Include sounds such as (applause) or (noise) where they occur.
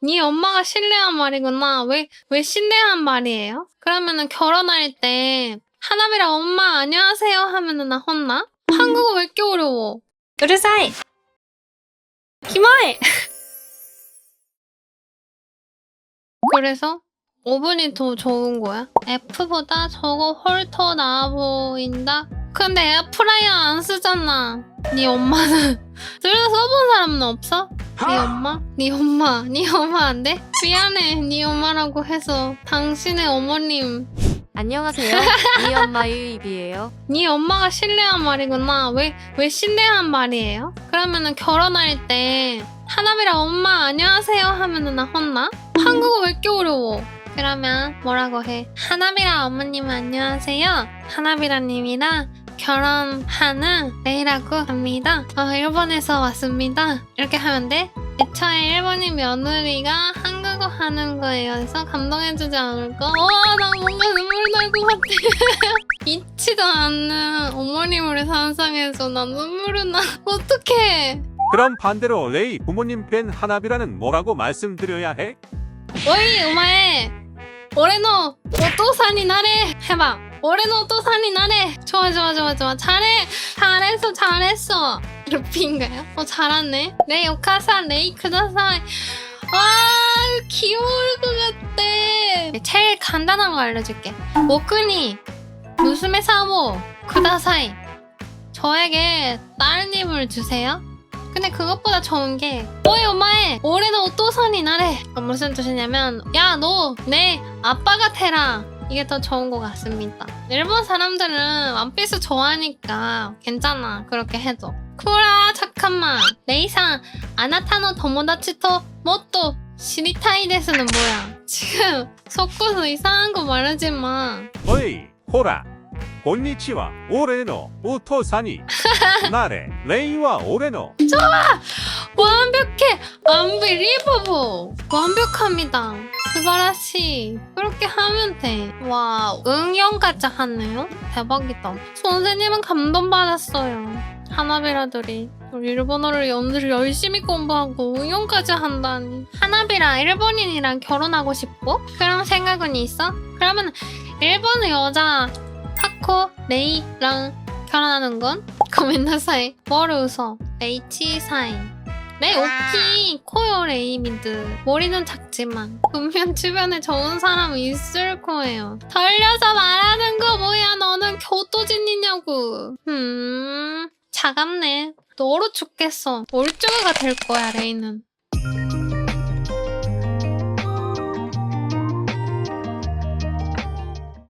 네 엄마가 신뢰한 말이구나. 왜, 왜 신뢰한 말이에요? 그러면은 결혼할 때, 하나비랑 엄마 안녕하세요 하면은 나 혼나? 음. 한국어 왜 이렇게 어려워? 으르사이! 기마에! (laughs) 그래서 5분이 더 적은 거야? F보다 저거 훨더 나아 보인다? 근데 에어프라이어 안 쓰잖아. 네 엄마는 들어 써본 사람은 없어? 네 엄마? 네 엄마? 네 엄마 안 돼? 미안해. 네 엄마라고 해서 당신의 어머님 안녕하세요 이 (laughs) 엄마 유입이에요 네 엄마가 신뢰한 말이구나. 왜, 왜 신뢰한 말이에요? 그러면은 결혼할 때 하나비랑 엄마 안녕하세요 하면은 나 혼나? 한국어 왜 이렇게 어려워? 그러면 뭐라고 해? 하나비랑 어머님 안녕하세요. 하나비라님이랑 결혼하는 레이라고 합니다. 어, 일본에서 왔습니다. 이렇게 하면 돼? 애초에 일본인 며느리가 한국어 하는 거에 의해서 감동해주지 않을까? 와, 나 뭔가 눈물 날 것 같아. (laughs) 잊지도 않는 어머님을 상상해서 나 눈물이 나. 어떡해. 그럼 반대로 레이 부모님 팬 하나비라는 뭐라고 말씀드려야 해? 오이, 오마에. 올해노 오토산이 나래. 해봐. 올해노 오토산이 나래. 좋아, 좋아, 좋아, 좋아. 잘해. 잘했어, 잘했어. 루피인가요? 어, 잘하네. 레이 오카사, 레이 크다사이. 와, 귀여울 것 같아. 제일 간단한 거 알려줄게. 오크니, 무스메 사모, 크다사이. 저에게 딸님을 주세요. 근데 그것보다 좋은 게 오이 오마에 올해는 오토선이 나래 어, 무슨 뜻이냐면 야 너 내 아빠가 테라 이게 더 좋은 것 같습니다. 일본 사람들은 원피스 좋아하니까 괜찮아 그렇게 해도. 쿠라 잠깐만. 레이상 아나타노 도모다치토 모토 시리타이 데스는 뭐야? 지금 섞어서 이상한 거 말하지 마 어이 호라. 곤니치와 올해노 우토사니. (laughs) 나레 레이와 올해노. 완벽해! unbelievable! 완벽합니다. 스바라시. 그렇게 하면 돼. 와, 응용까지 하네요? 대박이다. 선생님은 감동받았어요. 하나비라들이. 일본어를 연습을 열심히 공부하고 응용까지 한다니. 하나비랑 일본인이랑 결혼하고 싶어? 그런 생각은 있어? 그러면 일본 여자 타코 레이랑 결혼하는 건? (laughs) 고멘나사이. 뭐를 웃어? 레이치 사인. 네, 오키, 코요, 레이미드. 머리는 작지만. 분명 주변에 좋은 사람 있을 거예요. 돌려서 말하는 거 뭐야, 너는 교도진이냐고. 음, 차갑네. 너로 죽겠어. 올주가 될 거야, 레이는.